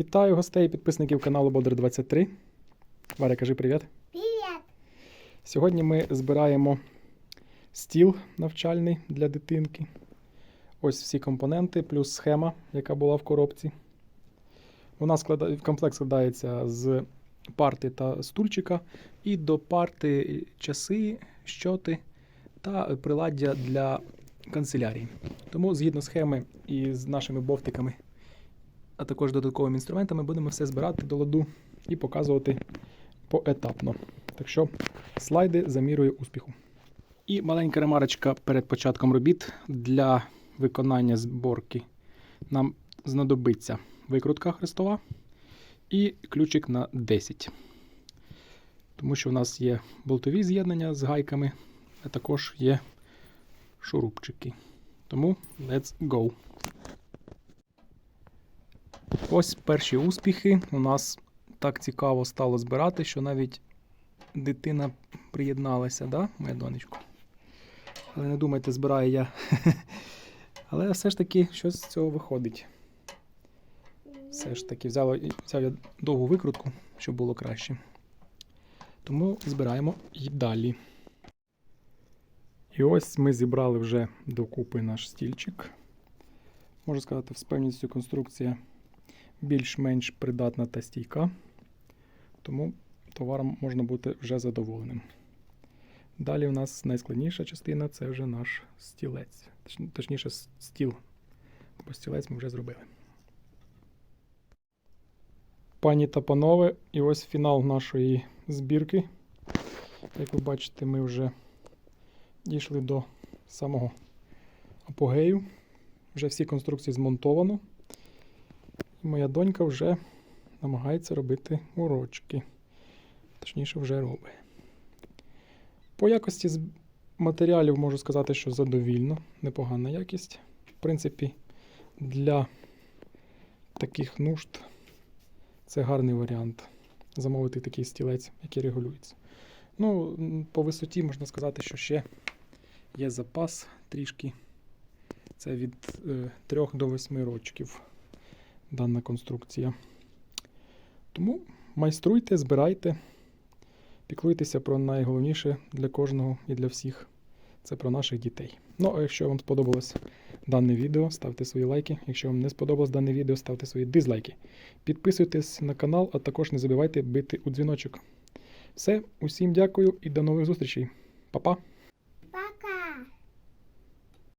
Вітаю гостей і підписників каналу Бодр 23. Варя, кажи привіт. Привет! Сьогодні ми збираємо стіл навчальний для дитинки. Ось всі компоненти, плюс схема, яка була в коробці. Нас склада... комплект складається з парти та стульчика, і до парти часи, щоти та приладдя для канцелярії. Тому згідно схеми і з нашими бовтиками, а також додатковими інструментами, будемо все збирати до ладу і показувати поетапно. Так що слайди за мірою успіху. І маленька ремарочка перед початком робіт для виконання зборки. Нам знадобиться викрутка хрестова і ключик на 10. Тому що в нас є болтові з'єднання з гайками, а також є шурупчики. Тому let's go. Ось перші успіхи. У нас так цікаво стало збирати, що навіть дитина приєдналася, да, моя донечко? Але не думайте, збираю я. Але все ж таки щось з цього виходить. Все ж таки взяла, взяв я довгу викрутку, щоб було краще. Тому збираємо і далі. І ось ми зібрали вже докупи наш стільчик. Можу сказати, з певністю конструкція більш-менш придатна та стійка. Тому товаром можна бути вже задоволеним. Далі у нас найскладніша частина це вже наш стілець. Точніше, стіл. Бо стілець ми вже зробили. Пані та панове, і ось фінал нашої збірки. Як ви бачите, ми вже дійшли до самого апогею. Вже всі конструкції змонтовано. І моя донька вже намагається робити урочки. Точніше, вже робить. По якості з матеріалів можу сказати, що задовільно, непогана якість. В принципі, для таких нужд це гарний варіант замовити такий стілець, який регулюється. Ну, по висоті можна сказати, що ще є запас трішки. Це від е, 3 до 8 рочків дана конструкція. Тому майструйте, збирайте, піклуйтеся про найголовніше для кожного і для всіх. Це про наших дітей. Ну, а якщо вам сподобалось дане відео, ставте свої лайки. Якщо вам не сподобалось дане відео, ставте свої дизлайки. Підписуйтесь на канал, а також не забувайте бити у дзвіночок. Все, усім дякую і до нових зустрічей. Па-па!